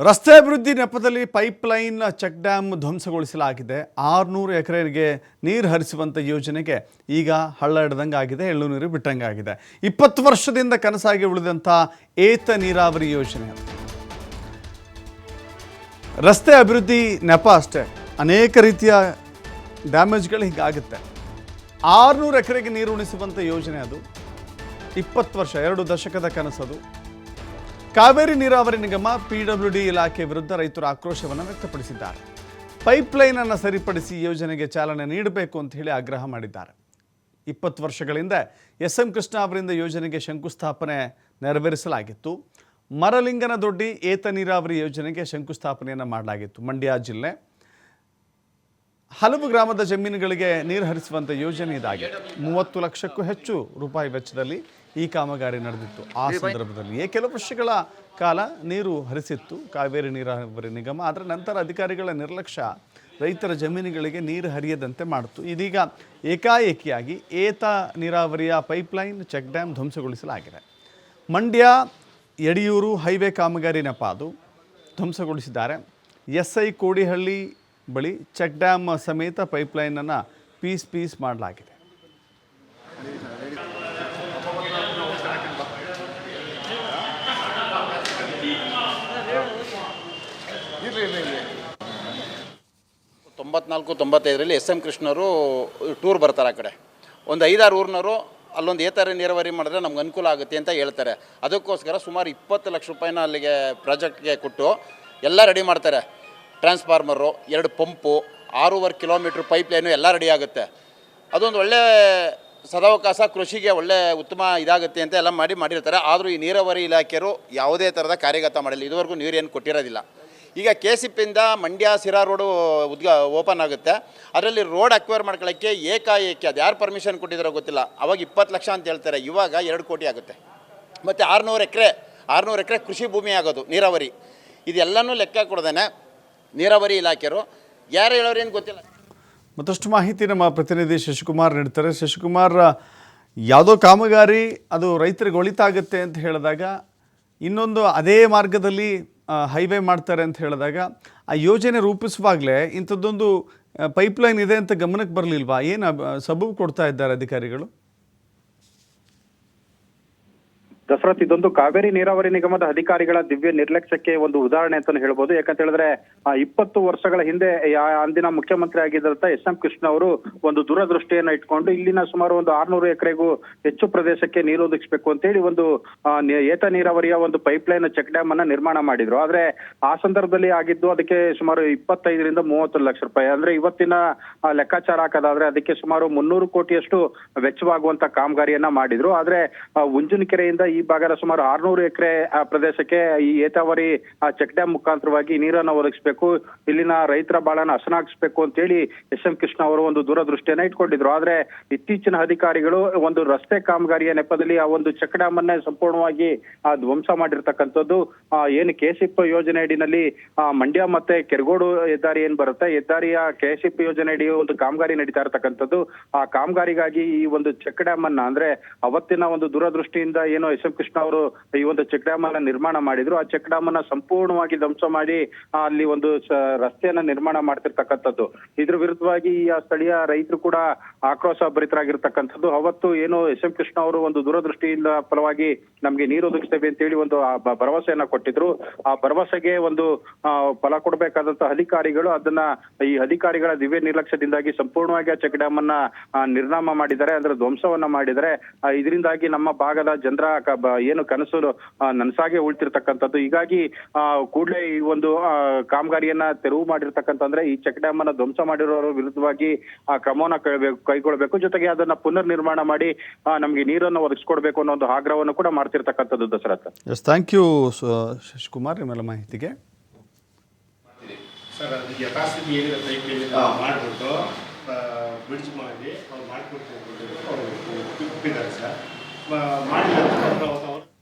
ರಸ್ತೆ ಅಭಿವೃದ್ಧಿ ನೆಪದಲ್ಲಿ ಪೈಪ್ಲೈನ್ ಚೆಕ್ ಡ್ಯಾಮ್ ಧ್ವಂಸಗೊಳಿಸಲಾಗಿದೆ. ಆರುನೂರು ಎಕರೆಗೆ ನೀರು ಹರಿಸುವಂಥ ಯೋಜನೆಗೆ ಈಗ ಹಳ್ಳ ಹಿಡ್ದಂಗೆ ಆಗಿದೆ ಎಳ್ಳು ನೀರು ಬಿಟ್ಟಂಗೆ ಆಗಿದೆ ಇಪ್ಪತ್ತು ವರ್ಷದಿಂದ ಕನಸಾಗಿ ಉಳಿದಂಥ ಏತ ನೀರಾವರಿ ಯೋಜನೆ. ರಸ್ತೆ ಅಭಿವೃದ್ಧಿ ನೆಪ ಅಷ್ಟೇ, ಅನೇಕ ರೀತಿಯ ಡ್ಯಾಮೇಜ್ಗಳು ಹೀಗಾಗುತ್ತೆ. ಆರುನೂರು ಎಕರೆಗೆ ನೀರು ಉಣಿಸುವಂಥ ಯೋಜನೆ ಅದು. ಇಪ್ಪತ್ತು ವರ್ಷ, ಎರಡು ದಶಕದ ಕನಸದು. ಕಾವೇರಿ ನೀರಾವರಿ ನಿಗಮ ಪಿಡಬ್ಲ್ಯೂ ಡಿ ಇಲಾಖೆ ವಿರುದ್ಧ ರೈತರು ಆಕ್ರೋಶವನ್ನು ವ್ಯಕ್ತಪಡಿಸಿದ್ದಾರೆ. ಪೈಪ್ಲೈನ್ ಅನ್ನು ಸರಿಪಡಿಸಿ ಯೋಜನೆಗೆ ಚಾಲನೆ ನೀಡಬೇಕು ಅಂತ ಹೇಳಿ ಆಗ್ರಹ ಮಾಡಿದ್ದಾರೆ. ಇಪ್ಪತ್ತು ವರ್ಷಗಳಿಂದ ಎಸ್ ಎಂ ಕೃಷ್ಣ ಅವರಿಂದ ಯೋಜನೆಗೆ ಶಂಕುಸ್ಥಾಪನೆ ನೆರವೇರಿಸಲಾಗಿತ್ತು. ಮರಲಿಂಗನ ದೊಡ್ಡಿ ಏತ ನೀರಾವರಿ ಯೋಜನೆಗೆ ಶಂಕುಸ್ಥಾಪನೆಯನ್ನು ಮಾಡಲಾಗಿತ್ತು. ಮಂಡ್ಯ ಜಿಲ್ಲೆ ಹಲವು ಗ್ರಾಮದ ಜಮೀನುಗಳಿಗೆ ನೀರು ಹರಿಸುವಂಥ ಯೋಜನೆ ಇದಾಗಿದೆ. ಮೂವತ್ತು ಲಕ್ಷಕ್ಕೂ ಹೆಚ್ಚು ರೂಪಾಯಿ ವೆಚ್ಚದಲ್ಲಿ ಈ ಕಾಮಗಾರಿ ನಡೆದಿತ್ತು. ಆ ಸಂದರ್ಭದಲ್ಲಿ ಕೆಲವು ವರ್ಷಗಳ ಕಾಲ ನೀರು ಹರಿಸಿತ್ತು. ಕಾವೇರಿ ನೀರಾವರಿ ನಿಗಮ ಅದರ ನಂತರ ಅಧಿಕಾರಿಗಳ ನಿರ್ಲಕ್ಷ್ಯ ರೈತರ ಜಮೀನುಗಳಿಗೆ ನೀರು ಹರಿಯದಂತೆ ಮಾಡಿತು. ಇದೀಗ ಏಕಾಏಕಿಯಾಗಿ ಏತ ನೀರಾವರಿಯ ಪೈಪ್ಲೈನ್ ಚೆಕ್ ಡ್ಯಾಮ್ ಧ್ವಂಸಗೊಳಿಸಲಾಗಿದೆ. ಮಂಡ್ಯ ಯಡಿಯೂರು ಹೈವೇ ಕಾಮಗಾರಿ ನೆಪ ಅದು ಧ್ವಂಸಗೊಳಿಸಿದ್ದಾರೆ. ಎಸ್ ಐ ಕೋಡಿಹಳ್ಳಿ ಬಳಿ ಚೆಕ್ ಡ್ಯಾಮ್ ಸಮೇತ ಪೈಪ್ಲೈನನ್ನು ಪೀಸ್ ಪೀಸ್ ಮಾಡಲಾಗಿದೆ. ತೊಂಬತ್ನಾಲ್ಕು ತೊಂಬತ್ತೈದರಲ್ಲಿ ಎಸ್ ಎಂ ಕೃಷ್ಣರು ಟೂರ್ ಬರ್ತಾರೆ ಆ ಕಡೆ. ಒಂದು ಐದಾರು ಊರಿನವರು ಅಲ್ಲೊಂದು ಏತರ ನೀರಾವರಿ ಮಾಡಿದ್ರೆ ನಮ್ಗೆ ಅನುಕೂಲ ಆಗುತ್ತೆ ಅಂತ ಹೇಳ್ತಾರೆ. ಅದಕ್ಕೋಸ್ಕರ ಸುಮಾರು ಇಪ್ಪತ್ತು ಲಕ್ಷ ರೂಪಾಯಿನ ಅಲ್ಲಿಗೆ ಪ್ರಾಜೆಕ್ಟ್ಗೆ ಕೊಟ್ಟು ಎಲ್ಲ ರೆಡಿ ಮಾಡ್ತಾರೆ. ಟ್ರಾನ್ಸ್ಫಾರ್ಮರು, ಎರಡು ಪಂಪು, ಆರೂವರೆ ಕಿಲೋಮೀಟ್ರ್ ಪೈಪ್ ಲೈನು ಎಲ್ಲ ರೆಡಿ ಆಗುತ್ತೆ. ಅದೊಂದು ಒಳ್ಳೆ ಸದಾವಕಾಶ, ಕೃಷಿಗೆ ಒಳ್ಳೆ ಉತ್ತಮ ಇದಾಗುತ್ತೆ ಅಂತ ಎಲ್ಲ ಮಾಡಿ ಮಾಡಿರ್ತಾರೆ. ಆದರೂ ಈ ನೀರಾವರಿ ಇಲಾಖೆಯರು ಯಾವುದೇ ಥರದ ಕಾರ್ಯಗತ ಮಾಡಿಲ್ಲ. ಇದುವರೆಗೂ ನೀರೇನು ಕೊಟ್ಟಿರೋದಿಲ್ಲ. ಈಗ ಕೆ ಸಿ ಪಿಯಿಂದ ಮಂಡ್ಯ ಸಿರಾ ರೋಡು ಉದ್ಘಾ ಓಪನ್ ಆಗುತ್ತೆ. ಅದರಲ್ಲಿ ರೋಡ್ ಅಕ್ವೈರ್ ಮಾಡ್ಕೊಳ್ಳೋಕ್ಕೆ ಏಕಾಏಕಿ, ಅದು ಯಾರು ಪರ್ಮಿಷನ್ ಕೊಟ್ಟಿದ್ದಾರೋ ಗೊತ್ತಿಲ್ಲ. ಅವಾಗ ಇಪ್ಪತ್ತು ಲಕ್ಷ ಅಂತ ಹೇಳ್ತಾರೆ. ಇವಾಗ ಎರಡು ಕೋಟಿ ಆಗುತ್ತೆ. ಮತ್ತು ಆರುನೂರು ಎಕರೆ ಆರುನೂರು ಎಕರೆ ಕೃಷಿ ಭೂಮಿ ಆಗೋದು, ನೀರಾವರಿ. ಇದೆಲ್ಲನೂ ಲೆಕ್ಕ ಕೊಡ್ದೇನೆ. ನೀರಾವರಿ ಇಲಾಖೆಯರು. ಯಾರು ಹೇಳೋರು ಏನು ಗೊತ್ತಿಲ್ಲ. ಮತ್ತಷ್ಟು ಮಾಹಿತಿ ನಮ್ಮ ಪ್ರತಿನಿಧಿ ಶಶಿಕುಮಾರ್ ನೀಡ್ತಾರೆ. ಶಶಿಕುಮಾರ್, ಯಾವುದೋ ಕಾಮಗಾರಿ ಅದು ರೈತರಿಗೆ ಒಳಿತಾಗುತ್ತೆ ಅಂತ ಹೇಳಿದಾಗ, ಇನ್ನೊಂದು ಅದೇ ಮಾರ್ಗದಲ್ಲಿ ಹೈವೇ ಮಾಡ್ತಾರೆ ಅಂತ ಹೇಳಿದಾಗ, ಆ ಯೋಜನೆ ರೂಪಿಸುವಾಗಲೇ ಇಂಥದ್ದೊಂದು ಪೈಪ್ಲೈನ್ ಇದೆ ಅಂತ ಗಮನಕ್ಕೆ ಬರಲಿಲ್ವಾ? ಏನು ಸಬೂಬು ಕೊಡ್ತಾ ಇದ್ದಾರೆ ಅಧಿಕಾರಿಗಳು? ದಸರತ್ ಇದೊಂದು ಕಾವೇರಿ ನೀರಾವರಿ ನಿಗಮದ ಅಧಿಕಾರಿಗಳ ದಿವ್ಯ ನಿರ್ಲಕ್ಷ್ಯಕ್ಕೆ ಒಂದು ಉದಾಹರಣೆ ಅಂತಾನೆ ಹೇಳ್ಬೋದು. ಯಾಕಂತ ಹೇಳಿದ್ರೆ ಇಪ್ಪತ್ತು ವರ್ಷಗಳ ಹಿಂದೆ ಅಂದಿನ ಮುಖ್ಯಮಂತ್ರಿ ಆಗಿದ್ದಂತ ಎಸ್ ಎಂ ಕೃಷ್ಣ ಅವರು ಒಂದು ದೂರದೃಷ್ಟಿಯನ್ನ ಇಟ್ಕೊಂಡು ಇಲ್ಲಿನ ಸುಮಾರು ಒಂದು ಆರ್ನೂರು ಎಕರೆಗೂ ಹೆಚ್ಚು ಪ್ರದೇಶಕ್ಕೆ ನೀರು ಒದಗಿಸಬೇಕು ಅಂತೇಳಿ ಒಂದು ಏತ ನೀರಾವರಿಯ ಒಂದು ಪೈಪ್ ಲೈನ್ ಚೆಕ್ ಡ್ಯಾಮ್ ಅನ್ನ ನಿರ್ಮಾಣ ಮಾಡಿದ್ರು. ಆದ್ರೆ ಆ ಸಂದರ್ಭದಲ್ಲಿ ಆಗಿದ್ದು ಅದಕ್ಕೆ ಸುಮಾರು ಇಪ್ಪತ್ತೈದರಿಂದ ಮೂವತ್ತು ಲಕ್ಷ ರೂಪಾಯಿ. ಅಂದ್ರೆ ಇವತ್ತಿನ ಲೆಕ್ಕಾಚಾರ ಹಾಕೋದಾದ್ರೆ ಅದಕ್ಕೆ ಸುಮಾರು ಮುನ್ನೂರು ಕೋಟಿಯಷ್ಟು ವೆಚ್ಚವಾಗುವಂತ ಕಾಮಗಾರಿಯನ್ನ ಮಾಡಿದ್ರು. ಆದ್ರೆ ಉಂಜುನಕೆರೆಯಿಂದ ಈ ಭಾಗದ ಸುಮಾರು ಆರ್ನೂರು ಎಕರೆ ಪ್ರದೇಶಕ್ಕೆ ಈ ಏತಾವರಿ ಚೆಕ್ ಡ್ಯಾಮ್ ಮುಖಾಂತರವಾಗಿ ನೀರನ್ನ ಒದಗಿಸಬೇಕು, ಇಲ್ಲಿನ ರೈತರ ಬಾಳನ ಹಸನಾಗಿಸ್ಬೇಕು ಅಂತೇಳಿ ಎಸ್ ಎಂ ಕೃಷ್ಣ ಅವರು ಒಂದು ದೂರದೃಷ್ಟಿಯನ್ನ ಇಟ್ಕೊಂಡಿದ್ರು. ಆದ್ರೆ ಇತ್ತೀಚಿನ ಅಧಿಕಾರಿಗಳು ಒಂದು ರಸ್ತೆ ಕಾಮಗಾರಿಯ ನೆಪದಲ್ಲಿ ಆ ಒಂದು ಚೆಕ್ ಡ್ಯಾಮ್ ಅನ್ನೇ ಸಂಪೂರ್ಣವಾಗಿ ಧ್ವಂಸ ಮಾಡಿರ್ತಕ್ಕಂಥದ್ದು. ಏನು ಕೆಸಿಪ್ ಯೋಜನೆ ಅಡಿನಲ್ಲಿ ಮಂಡ್ಯ ಮತ್ತೆ ಕೆರಗೋಡು ಹೆದ್ದಾರಿ ಏನ್ ಬರುತ್ತೆ, ಹೆದ್ದಾರಿಯ ಕೆಸಿಪ್ ಯೋಜನೆ ಅಡಿ ಒಂದು ಕಾಮಗಾರಿ ನಡೀತಾ ಇರತಕ್ಕಂಥದ್ದು. ಆ ಕಾಮಗಾರಿಗಾಗಿ ಈ ಒಂದು ಚೆಕ್ ಡ್ಯಾಮ್ ಅನ್ನ ಅಂದ್ರೆ ಅವತ್ತಿನ ಒಂದು ದೂರದೃಷ್ಟಿಯಿಂದ ಏನು ಎಸ್ ಎಂ ಕೃಷ್ಣ ಅವರು ಈ ಒಂದು ಚೆಕ್ ಡ್ಯಾಮ್ ಅನ್ನ ನಿರ್ಮಾಣ ಮಾಡಿದ್ರು. ಆ ಚೆಕ್ ಡ್ಯಾಮ್ ಅನ್ನ ಸಂಪೂರ್ಣವಾಗಿ ಧ್ವಂಸ ಮಾಡಿ ಅಲ್ಲಿ ಒಂದು ರಸ್ತೆಯನ್ನ ನಿರ್ಮಾಣ ಮಾಡ್ತಿರ್ತಕ್ಕಂಥದ್ದು. ಇದ್ರ ವಿರುದ್ಧವಾಗಿ ಆ ಸ್ಥಳೀಯ ರೈತರು ಕೂಡ ಆಕ್ರೋಶ ಭರಿತರಾಗಿರ್ತಕ್ಕಂಥದ್ದು ಅವತ್ತು ಏನು ಎಸ್ ಎಂ ಕೃಷ್ಣ ಅವರು ಒಂದು ದೂರದೃಷ್ಟಿಯಿಂದ ಫಲವಾಗಿ ನಮ್ಗೆ ನೀರು ಒದಗಿಸ್ತೇವೆ ಅಂತೇಳಿ ಒಂದು ಭರವಸೆಯನ್ನ ಕೊಟ್ಟಿದ್ರು. ಆ ಭರವಸೆಗೆ ಒಂದು ಫಲ ಕೊಡಬೇಕಾದಂತಹ ಅಧಿಕಾರಿಗಳು ಅದನ್ನ ಈ ಅಧಿಕಾರಿಗಳ ದಿವ್ಯ ನಿರ್ಲಕ್ಷ್ಯದಿಂದಾಗಿ ಸಂಪೂರ್ಣವಾಗಿ ಆ ಚೆಕ್ ಡ್ಯಾಮ್ ಅನ್ನ ನಿರ್ನಾಮ ಮಾಡಿದ್ದಾರೆ. ಅಂದ್ರೆ ಧ್ವಂಸವನ್ನ ಮಾಡಿದ್ದಾರೆ. ಆ, ಇದರಿಂದಾಗಿ ನಮ್ಮ ಭಾಗದ ಜನರ ಏನು ಕನಸು ನನಸಾಗೆ ಉಳ್ತಿರ್ತಕ್ಕಂಥದ್ದು. ಹೀಗಾಗಿ ಆ, ಕೂಡ್ಲೇ ಈ ಒಂದು ಕಾಮಗಾರಿಯನ್ನ ತೆರವು ಮಾಡಿರ್ತಕ್ಕಂಥ ಅಂದ್ರೆ ಈ ಚೆಕ್ ಡ್ಯಾಮ್ ಅನ್ನ ಧ್ವಂಸ ಮಾಡಿರೋರ ವಿರುದ್ಧವಾಗಿ ಆ ಕ್ರಮವನ್ನ ಕೈಗೊಳ್ಬೇಕು- ಕೈಗೊಳ್ಬೇಕು. ಜೊತೆಗೆ ಅದನ್ನ ಪುನರ್ ನಿರ್ಮಾಣ ಮಾಡಿ ನಮಗೆ ನೀರನ್ನು ಒದಗಿಸ್ಕೊಡ್ಬೇಕು ಅನ್ನೋ ಒಂದು ಆಗ್ರಹವನ್ನು ಕೂಡ ಮಾಡ್ತಿರ್ತಕ್ಕಂಥದ್ದು Dasara yes thank you Shashikumar ನಿಮ್ಮೆಲ್ಲ ಮಾಹಿತಿಗೆ. ಸರ್ ಅದು ಯಥಾಸ್ಥಿತಿ ಏನಿದೆ ಪೈಪ್ ಏನಿದೆ ಮಾಡಿಬಿಟ್ಟು ಬ್ರಿಡ್ಜ್ ಮಾಡಿ ಅವ್ರು ಒಪ್ಪಿದ್ದಾರೆ ಸರ್. ಮಾಡಿಲ್ಲ ಅಂತ ಅವ್ರು